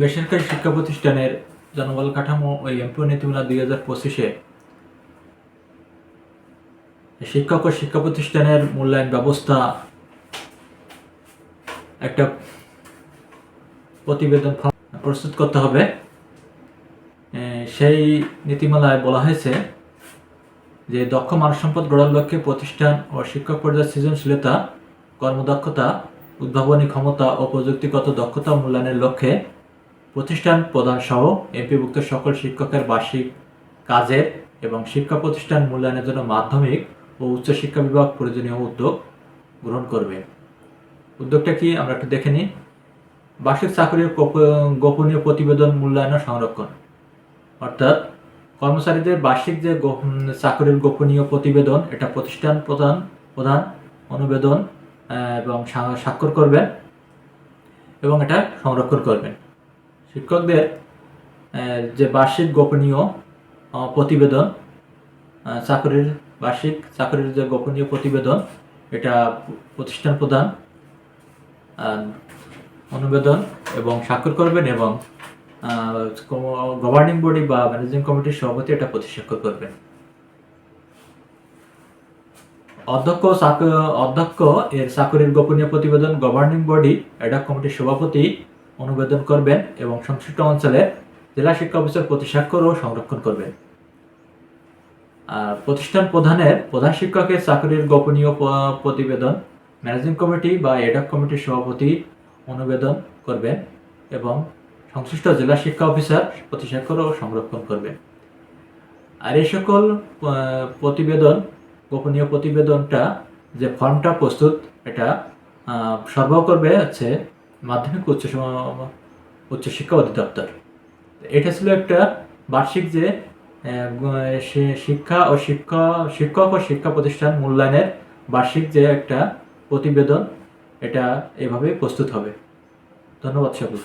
বেসরকারি শিক্ষা প্রতিষ্ঠানের জনবল কাঠামো ও এমপিও নীতিমালা দুই হাজার পঁচিশে শিক্ষক ও শিক্ষা প্রতিষ্ঠানের মূল্যায়ন ব্যবস্থা একটা প্রতিবেদন প্রস্তুত করতে হবে। সেই নীতিমালায় বলা হয়েছে যে দক্ষ মানব সম্পদ গড়ার লক্ষ্যে প্রতিষ্ঠান ও শিক্ষক পর্যায়ের সৃজনশীলতা, কর্মদক্ষতা, উদ্ভাবনী ক্ষমতা ও প্রযুক্তিগত দক্ষতা মূল্যায়নের লক্ষ্যে প্রতিষ্ঠান প্রধান সহ এমপিভুক্ত সকল শিক্ষকের বার্ষিক কাজের এবং শিক্ষা প্রতিষ্ঠান মূল্যায়নের জন্য মাধ্যমিক ও উচ্চশিক্ষা বিভাগ প্রয়োজনীয় উদ্যোগ গ্রহণ করবে। উদ্যোগটা কি আমরা একটু দেখে নিই। বার্ষিক চাকরির গোপ- গোপনীয় প্রতিবেদন মূল্যায়ন সংরক্ষণ। অর্থাৎ কর্মচারীদের বার্ষিক যে চাকরির গোপনীয় প্রতিবেদন, এটা প্রতিষ্ঠান প্রধান প্রধান অনুবেদন এবং স্বাক্ষর করবেন এবং এটা সংরক্ষণ করবেন। শিক্ষকদের যে বার্ষিক গোপনীয় প্রতিবেদন চাকরির বার্ষিক, চাকরির যে গোপনীয় প্রতিবেদন, এটা প্রতিষ্ঠান প্রধান অনুবেদন এবং স্বাক্ষর করবেন এবং গভর্নিং বডি বা ম্যানেজিং কমিটির সভাপতি এটা প্রতিস্বাক্ষর করবেন। অধ্যক্ষ অধ্যক্ষ এর চাকরির গোপনীয় প্রতিবেদন গভর্নিং বডি এডাক কমিটির সভাপতি অনুবেদন করবেন এবং সংশ্লিষ্ট অঞ্চলে জেলা শিক্ষা অফিসার প্রতিস্বাক্ষর ও সংরক্ষণ করবেন। আর প্রতিষ্ঠান প্রধানের প্রধান শিক্ষকের চাকরির গোপনীয় প্রতিবেদন, ম্যানেজিং কমিটি বা এডাক কমিটির সভাপতি অনুবেদন করবেন এবং সংশ্লিষ্ট জেলা শিক্ষা অফিসার প্রতিস্বাক্ষর ও সংরক্ষণ করবেন। আর এই সকল প্রতিবেদন, গোপনীয় প্রতিবেদনটা যে ফর্মটা প্রস্তুত, এটা সরবরাহ করবে হচ্ছে মাধ্যমিক উচ্চ উচ্চশিক্ষা অধিদপ্তর। এটা ছিল একটা বার্ষিক যে শিক্ষা ও শিক্ষা, শিক্ষক ও শিক্ষা প্রতিষ্ঠান মূল্যায়নের বার্ষিক যে একটা প্রতিবেদন, এটা এভাবে প্রস্তুত হবে। ধন্যবাদ সকল